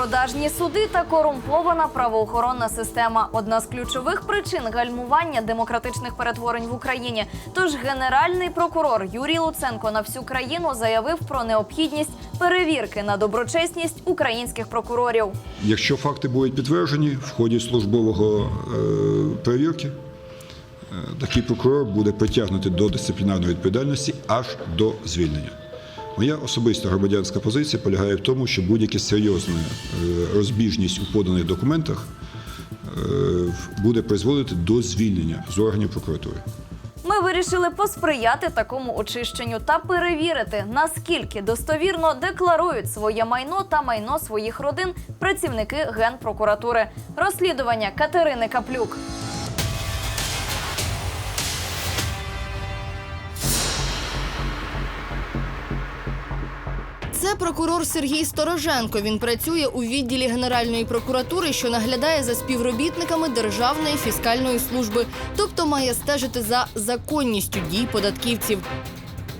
Продажні суди та корумпована правоохоронна система одна з ключових причин гальмування демократичних перетворень в Україні. Тож генеральний прокурор Юрій Луценко на всю країну заявив про необхідність перевірки на доброчесність українських прокурорів. Якщо факти будуть підтверджені в ході службового е, перевірки, е, такий прокурор буде притягнутий до дисциплінарної відповідальності аж до звільнення. Моя особиста громадянська позиція полягає в тому, що будь-яка серйозна е, розбіжність у поданих документах е, буде призводити до звільнення з органів прокуратури. Ми вирішили посприяти такому очищенню та перевірити, наскільки достовірно декларують своє майно та майно своїх родин працівники генпрокуратури. Розслідування Катерини Каплюк. Прокурор Сергій Стороженко. Він працює у відділі Генеральної прокуратури, що наглядає за співробітниками Державної фіскальної служби, тобто має стежити за законністю дій податківців.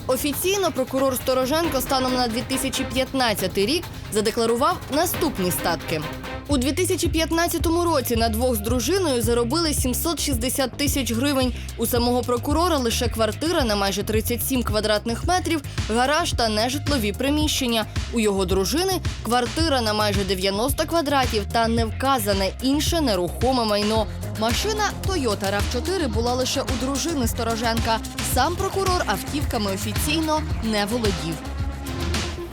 Офіційно прокурор Стороженко станом на 2015 рік задекларував наступні статки. У 2015 році на двох з дружиною заробили 760 тисяч гривень. У самого прокурора лише квартира на майже 37 квадратних метрів, гараж та нежитлові приміщення. У його дружини квартира на майже 90 квадратів та невказане інше нерухоме майно. Машина Toyota RAV4 була лише у дружини Стороженка. Сам прокурор автівками офіційно не володів.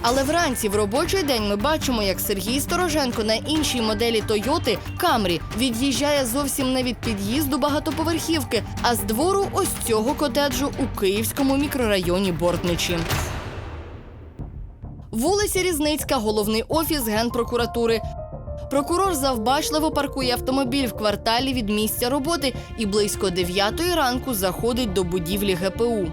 Але вранці в робочий день ми бачимо, як Сергій Стороженко на іншій моделі Тойоти Камрі від'їжджає зовсім не від під'їзду багатоповерхівки, а з двору ось цього котеджу у київському мікрорайоні Бортничі. Вулиця Різницька, головний офіс генпрокуратури. Прокурор завбачливо паркує автомобіль в кварталі від місця роботи і близько 9 ранку заходить до будівлі ГПУ.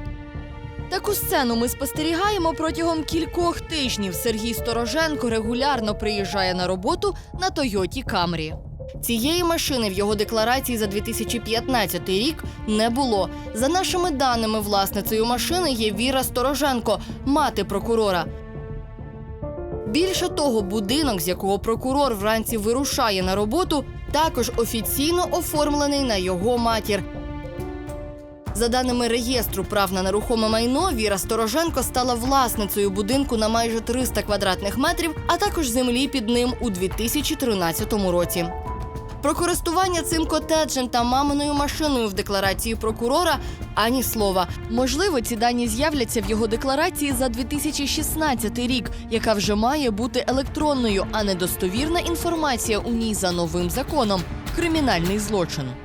Таку сцену ми спостерігаємо протягом кількох тижнів. Сергій Стороженко регулярно приїжджає на роботу на Тойоті Камрі. Цієї машини в його декларації за 2015 рік не було. За нашими даними, власницею машини є Віра Стороженко, мати прокурора. Більше того, будинок, з якого прокурор вранці вирушає на роботу, також офіційно оформлений на його матір. За даними реєстру прав на нерухоме майно, Віра Стороженко стала власницею будинку на майже 300 квадратних метрів, а також землі під ним у 2013 році. Про користування цим котеджем та маминою машиною в декларації прокурора ані слова. Можливо, ці дані з'являться в його декларації за 2016 рік, яка вже має бути електронною, а недостовірна інформація у ній за новим законом кримінальний злочин.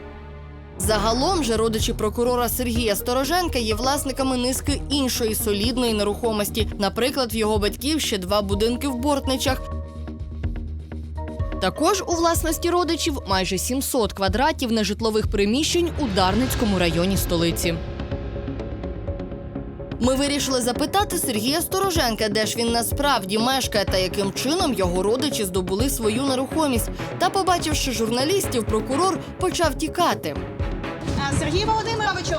Загалом же родичі прокурора Сергія Стороженка є власниками низки іншої солідної нерухомості. Наприклад, в його батьків ще два будинки в Бортничах. Також у власності родичів майже 700 квадратів нежитлових приміщень у Дарницькому районі столиці. Ми вирішили запитати Сергія Стороженка, де ж він насправді мешкає та яким чином його родичі здобули свою нерухомість. Та, побачивши журналістів, прокурор почав тікати. Сергію Володимировичу,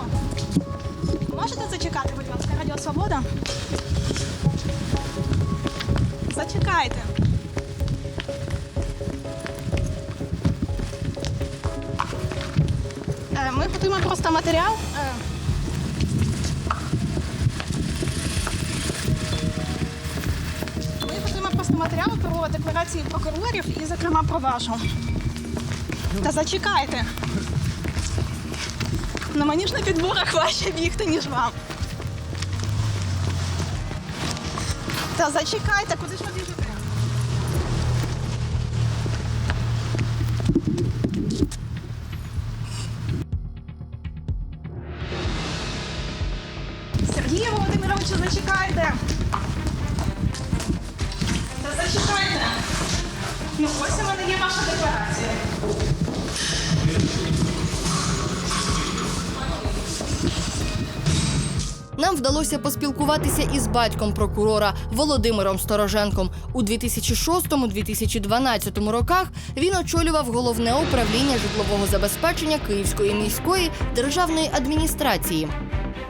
можете зачекати, будь ласка, Радіо Свобода? Зачекайте. Е, Ми готуємо просто матеріал. Е, Ми готуємо просто матеріал про декларації прокурорів і, зокрема, про вашу. Та зачекайте. На мені ж на підборах важче бігти, ніж вам. Та зачекайте, куди ж ви біжите? Сергію Володимировичу, зачекайте. Та зачекайте. Ну ось у мене є ваша декларація. Нам вдалося поспілкуватися із батьком прокурора Володимиром Стороженком. У 2006-2012 роках він очолював головне управління житлового забезпечення Київської міської державної адміністрації.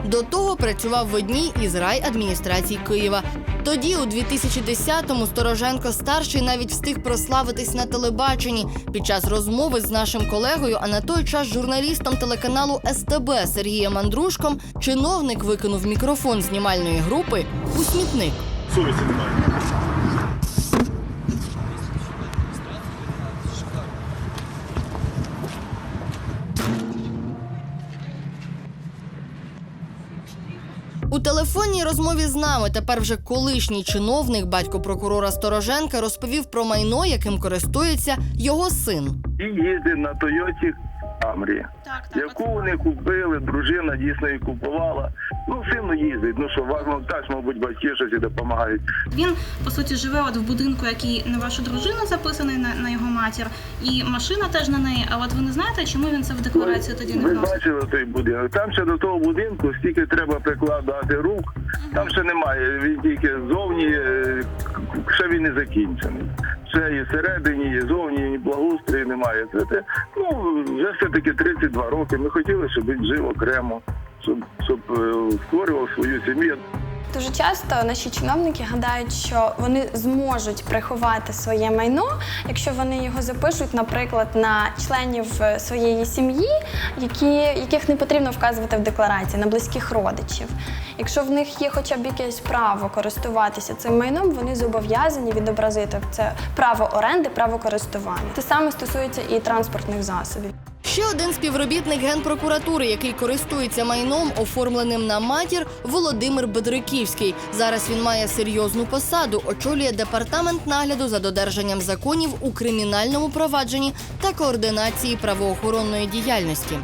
До того працював в одній із райадміністрацій Києва. Тоді, у 2010-му, Стороженко старший навіть встиг прославитись на телебаченні під час розмови з нашим колегою, а на той час журналістом телеканалу СТБ Сергієм Андрушком, чиновник викинув мікрофон знімальної групи у смітник. Совісті немає. У телефонній розмові з нами тепер вже колишній чиновник, батько прокурора Стороженка, розповів про майно, яким користується його син. і їздить на Тойоті Камрі, Так, так. яку вони купили, дружина дійсно її купувала. Ну, сину їздить. Ну що, важно теж, мабуть, батьки щось і допомагають. Він по суті живе от в будинку, який на вашу дружину записаний на, на його матір, і машина теж на неї. А от ви не знаєте, чому він це в декларацію тоді не Ви вносить? бачили той будинок. Там ще до того будинку стільки треба прикладати рук. Там ще немає. Він тільки ззовні, е, ще він не закінчений. Ще і всередині, і зовні, і благоустрою немає. Це те, ну вже все таки 32 роки. Ми хотіли, щоб він жив окремо, щоб щоб е, створював свою сім'ю. Дуже часто наші чиновники гадають, що вони зможуть приховати своє майно, якщо вони його запишуть, наприклад, на членів е, своєї сім'ї, які, яких не потрібно вказувати в декларації, на близьких родичів. Якщо в них є хоча б якесь право користуватися цим майном, вони зобов'язані відобразити це право оренди, право користування. Те саме стосується і транспортних засобів. Ще один співробітник генпрокуратури, який користується майном, оформленим на матір, Володимир Бедриківський. Зараз він має серйозну посаду, очолює департамент нагляду за додержанням законів у кримінальному провадженні та координації правоохоронної діяльності.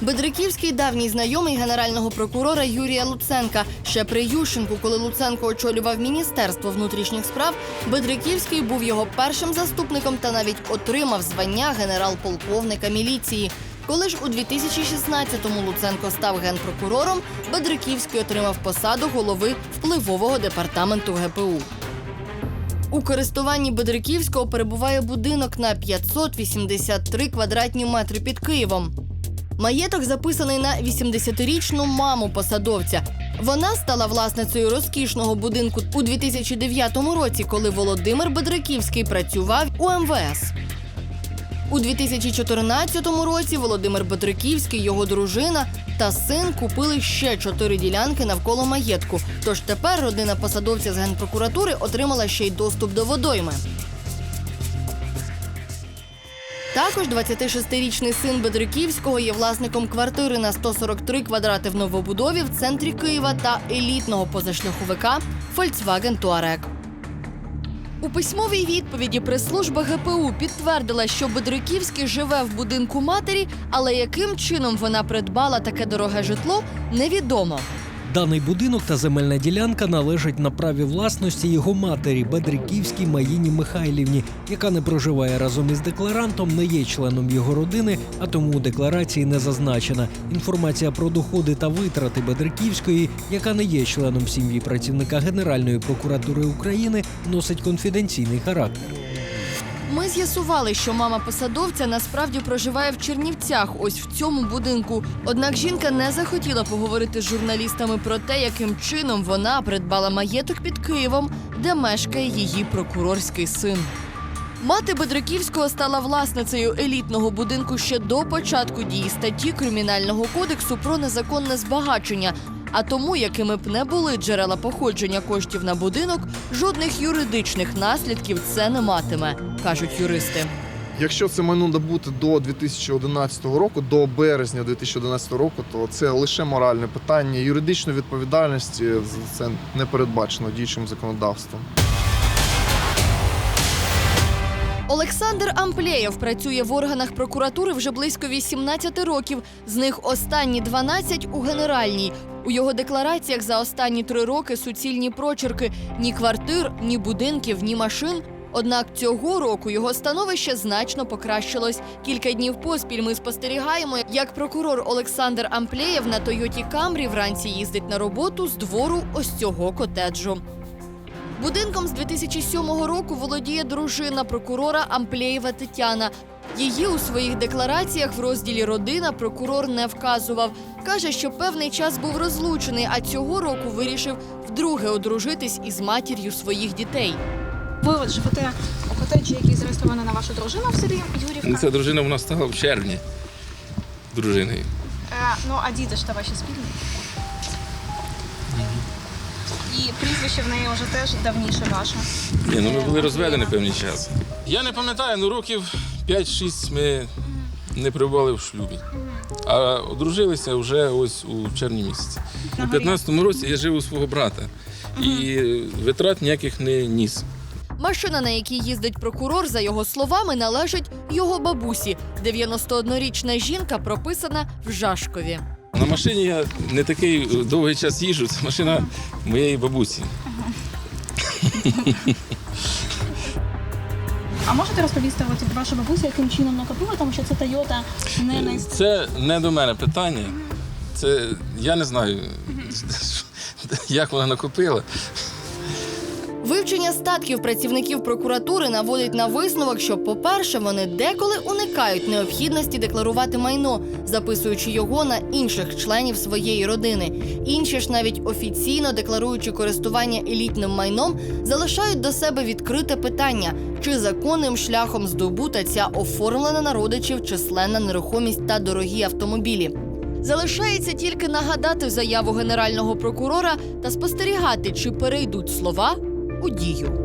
Бедриківський давній знайомий генерального прокурора Юрія Луценка. Ще при Ющенку, коли Луценко очолював міністерство внутрішніх справ, Бедриківський був його першим заступником та навіть отримав звання генерал-полковника міліції. Коли ж у 2016-му Луценко став генпрокурором, Бедриківський отримав посаду голови впливового департаменту ГПУ. У користуванні Бедриківського перебуває будинок на 583 квадратні метри під Києвом. Маєток записаний на 80-річну маму посадовця. Вона стала власницею розкішного будинку у 2009 році, коли Володимир Бедриківський працював у МВС. У 2014 році Володимир Бедриківський, його дружина та син купили ще чотири ділянки навколо маєтку. Тож тепер родина посадовця з генпрокуратури отримала ще й доступ до водойми. Також 26-річний син Бедриківського є власником квартири на 143 квадрати в новобудові в центрі Києва та елітного позашляховика Volkswagen Touareg. У письмовій відповіді прес-служба ГПУ підтвердила, що Бедриківський живе в будинку матері, але яким чином вона придбала таке дороге житло, невідомо. Даний будинок та земельна ділянка належать на праві власності його матері Бедриківській Маїні Михайлівні, яка не проживає разом із декларантом, не є членом його родини, а тому у декларації не зазначена. Інформація про доходи та витрати Бедриківської, яка не є членом сім'ї працівника Генеральної прокуратури України, носить конфіденційний характер. Ми з'ясували, що мама посадовця насправді проживає в Чернівцях, ось в цьому будинку. Однак жінка не захотіла поговорити з журналістами про те, яким чином вона придбала маєток під Києвом, де мешкає її прокурорський син. Мати Бедриківського стала власницею елітного будинку ще до початку дії статті Кримінального кодексу про незаконне збагачення. А тому, якими б не були джерела походження коштів на будинок, жодних юридичних наслідків це не матиме, кажуть юристи. Якщо це майно набути до 2011 року, до березня 2011 року, то це лише моральне питання. Юридичної відповідальності за це не передбачено діючим законодавством. Олександр Амплєєв працює в органах прокуратури вже близько 18 років. З них останні 12 у генеральній. У його деклараціях за останні три роки суцільні прочерки ні квартир, ні будинків, ні машин. Однак цього року його становище значно покращилось. Кілька днів поспіль ми спостерігаємо, як прокурор Олександр Амплєєв на Тойоті Камрі вранці їздить на роботу з двору ось цього котеджу. Будинком з 2007 року володіє дружина прокурора Амплєєва Тетяна. Її у своїх деклараціях в розділі Родина прокурор не вказував. Каже, що певний час був розлучений, а цього року вирішив вдруге одружитись із матір'ю своїх дітей. Ви от живете у котеджі, який зареєстрований на вашу дружину в селі Юрівка. Ця дружина в нас стала в червні дружиною. Е, ну, а діти ж та ваші спільні. І прізвище в неї вже теж давніше ваше. Ні, ну ми були розведені певний час. Я не пам'ятаю, ну років 5-6 ми не перебували в шлюбі. А одружилися вже ось у червні місяці. У 15-му році я жив у свого брата і витрат ніяких не ніс. Машина, на якій їздить прокурор, за його словами, належить його бабусі. 91-річна жінка прописана в Жашкові. На машині я не такий довгий час їжджу, це машина моєї бабусі. А можете розповісти, от ваша бабуся яким чином накопила, тому що це Тойота не най... Це не до мене питання. Це я не знаю, як вона накопила. Вивчення статків працівників прокуратури наводить на висновок, що, по-перше, вони деколи уникають необхідності декларувати майно, записуючи його на інших членів своєї родини. Інші ж, навіть офіційно декларуючи користування елітним майном, залишають до себе відкрите питання, чи законним шляхом здобута ця оформлена на родичів численна нерухомість та дорогі автомобілі. Залишається тільки нагадати заяву генерального прокурора та спостерігати, чи перейдуть слова у дію.